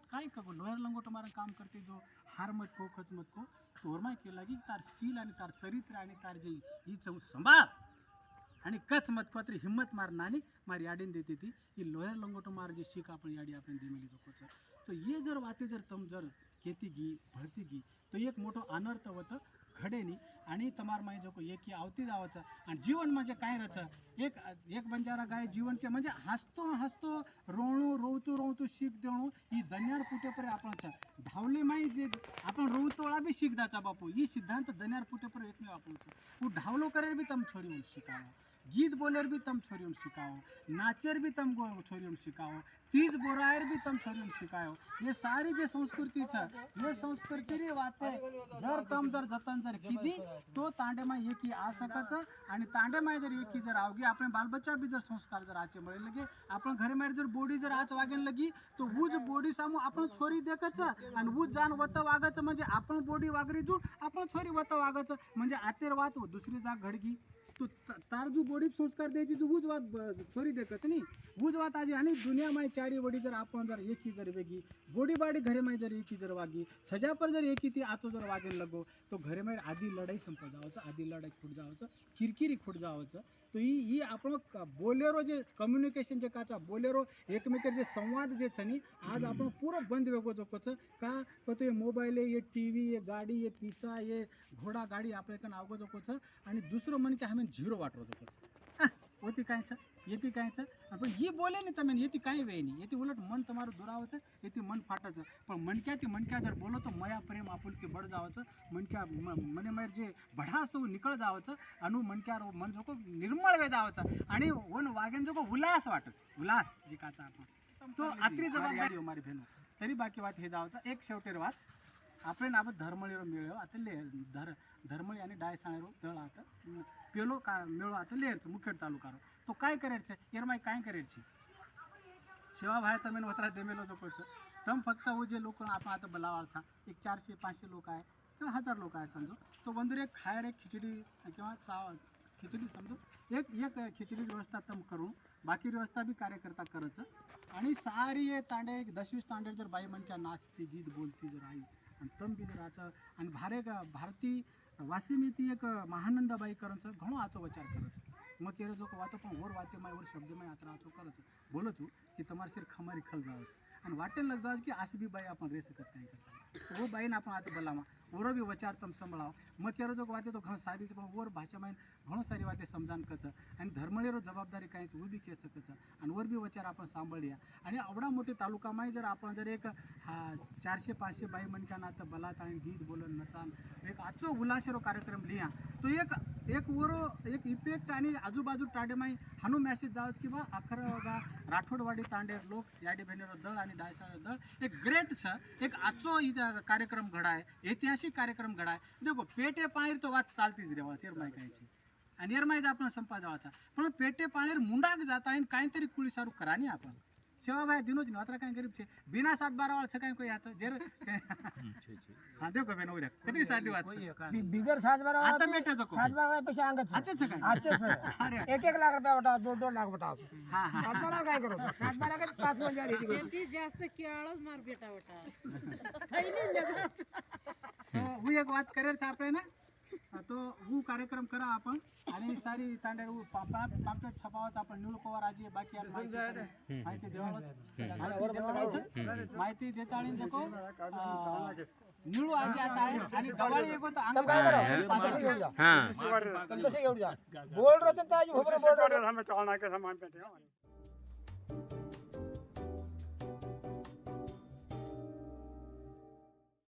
काम करते जो हार मत को खच मत को तोरमाय केला की तार सील आणि तार चरित्र आणि तार जे ही चव संभाळ. आणि कच मत पत्र हिम्मत मार नानी मार याडीन देते ती. ही लोहर लंगोट मार जे शिक आपण याडी आपण देमेली जो कोच तो ये जर वाते जर तम जर केती गी भरती गी तो एक मोठं अनर्थ होतं. घडेनी आणि तमार माई जको एक आवती जावाचं. आणि जीवन म्हणजे काय रच एक एक बंजारा गाय जीवन के म्हणजे हसतो हसतो रोवणू रोवतो रोवतो शीख देणू ही दन्यार पुटेपर आपण धावले माई जे आपण रोवतोळा बी शिकदाचा बापू ही सिद्धांत दन्यार पुटेपर एकमेव आपण तू ढावलो करेर बी तम छोरी होऊन शिकावा. गीत बोलेर भी तम छोरियम सिखाओ नाचेर भी तम छोरियम सिखाओ तीज बोरायर भी तम छोरियम सिखाओ ये सारी जो संस्कृति छ ये संस्कृति रे वाते जर तम जर जतन जर कीदी तो तांडे मा ये की आ सकता छ और तांडे में जर ये की जर आओगे अपने बाल बच्चा भी जर संस्कार जर आचे मळे लगे अपन घर में जर बॉडी जर आच वागेन लगी तो वो जो बॉडी सामू अपन छोरी देख छ और वो जान वत वाग छ म्हणजे अपन बॉडी वागरी जो अपन छोरी वत वाग छ म्हणजे आतेर वात दुसरी जा घडगी। तो तार भी बॉडी संस्कार द्यायची तू बुजवात वात ब- छोरी देखच नी उज आजी आणि दुनिया माय चारी वडी जर आपण जर एकी जर वेगी बोडी बाडी घरे माय जर एकी जर वागी सजा पर जर एकी ती आतो जर वागेल लगो तो घरे माय आधी लढाई संप जावचं आधी लढाई खुट जावचं किरकिरी खुट जावचं. तो ही ही आपण बोलेरो जे कम्युनिकेशन जे काचा बोलेरो एकमेकर जे संवाद जे छ आज आपण पूरं बंद वेगो जो कच का? क तो ये मोबाईल ये टी व्ही ये गाडी ये पिसा ये घोडा गाडी आपल्याकडे अवगो जो कोच आणि दुसरं मन की आम्ही झिरो वाटरो जो कोच हा होती कायचं येते कायचं पण ही बोले नाही तर येते काय वेळ नाही. येते उलट मन तुम्हाला दुरावायचं येते मन फाटायचं. पण मनक्या ती मनक्या जर बोलो तो मया प्रेम आपुलकी बड जावायचं. मनक्या मने मयर जे भडास निकळ जावायचं. अनु रो मन जोको निर्मळ वे जावायचं. आणि वन वागेन जोको उल्हास वाटच उल्हास जिकाचा आपण. तो आत्री जबाबदारी हो मारी भेनो. तरी बाकी वात हे जावायचं. एक शेवटेर वात ಅಪ್ರೇನ್ रो ಧರ್ಮಳಿರೋ आता ಅತಲ್ಲೇ धर धर्मळी आणि डाय रो दळ आता पेलो का मेळो आता लेरचं मुखेड तालुकारो तो काय करायचं? येरमाई काय करायची? सेवा भाय तमेन वत्रा देमेलो जपचं तम फक्त हो जे लोक आपण आता बलावाचा एक चारशे पाचशे लोक आहे तर हजार लोक आहे समजू. तो बंधूर एक खायर एक खिचडी किंवा चाव खिचडी समजू. एक एक खिचडी व्यवस्था तम करू. बाकी व्यवस्था बी कार्यकर्ता करायचं आणि सारी हे तांडे एक दशवीस तांडे जर बाई म्हणच्या नाचती गीत बोलती जर आई आणि तंबी राहतं. आणि भारे भारती वासिमी ती एक महानंदाबाई करंच घणो आचो विचार करच. मग केरं जो वाटो पण वर वाते माय वर शब्द माय आता आचो करच. बोलचू हो, की तमार खमारी खल जावचं. आणि वाटेल लग जाऊ की असं बी बाई आपण रे सकत काही करता वो बाई ना आपण आता बोलावा. ओर बी वचार तम संभळाव. मग केरो जो वाते तो घण सारी ओर भाषा माहीन घणो सारी वाते समजान कच. आणि धर्मळेरो जबाबदारी काहीच बी के सकच आणि वर बी वचार आपण सांभाळूया. आणि एवढा मोठी तालुकामाही जर आपण जर एक हा चारशे पाचशे बाई मनकांना आता बलात आणि गीत बोलून नचान एक आजचो उल्हासेरो कार्यक्रम लिहा तो एक एक वर एक इफेक्ट आणि आजूबाजू टाडेमाई हानू मॅसेज जावच किंवा बा अखर राठोडवाडी तांडे लोक याडी बहिणीरो दळ आणि डायचा दळ एक ग्रेट छ एक आजचो कार्यक्रम घडाय ऐतिहासिक कार्यक्रम घडाय. देखो पेटे पाणीर तो वात चालतीच रे वाचेर माय आणि एरमाय आपण संपा जावाचा पण पेटे पाणीर मुंडाक जाता आणि काहीतरी कुळी सारू करा नी आपण. સેવાભાઈ દિનોજ નોતરા કાંઈ ગરીબ છે. બિના સાત બાર વાળા છકાય કોઈ હાથ જેર હા દેખો બેન ઓરે કેટલી સાદી વાત છે? બિગર સાત બાર વાળા આ તો બેઠા છો સાત બાર વાળા પછી આંગત અચ્છા છકાય અચ્છા છે. એક એક લાખ રૂપિયા વટાવ દોઢ દોઢ લાખ વટાવ. હા હા. સાત બાર કાંઈ કરો સાત બાર આગળ પાંચમાં જાય જેથી જાસ્ત કેળો માર બેટા વટાવ. થઈને જગત. તો હું એક વાત કરેલ છે આપણે ને? तो हू कार्यक्रम करा आपण आणि सारी तांड्या पापलेट छापावाच आपण निळू आजी बाकी माहिती देवावच माहिती देता आणि जको निळू आजी आता आहे आणि गवाळी एक होतं अंग तसे घेऊन बोल रतन आजी बोल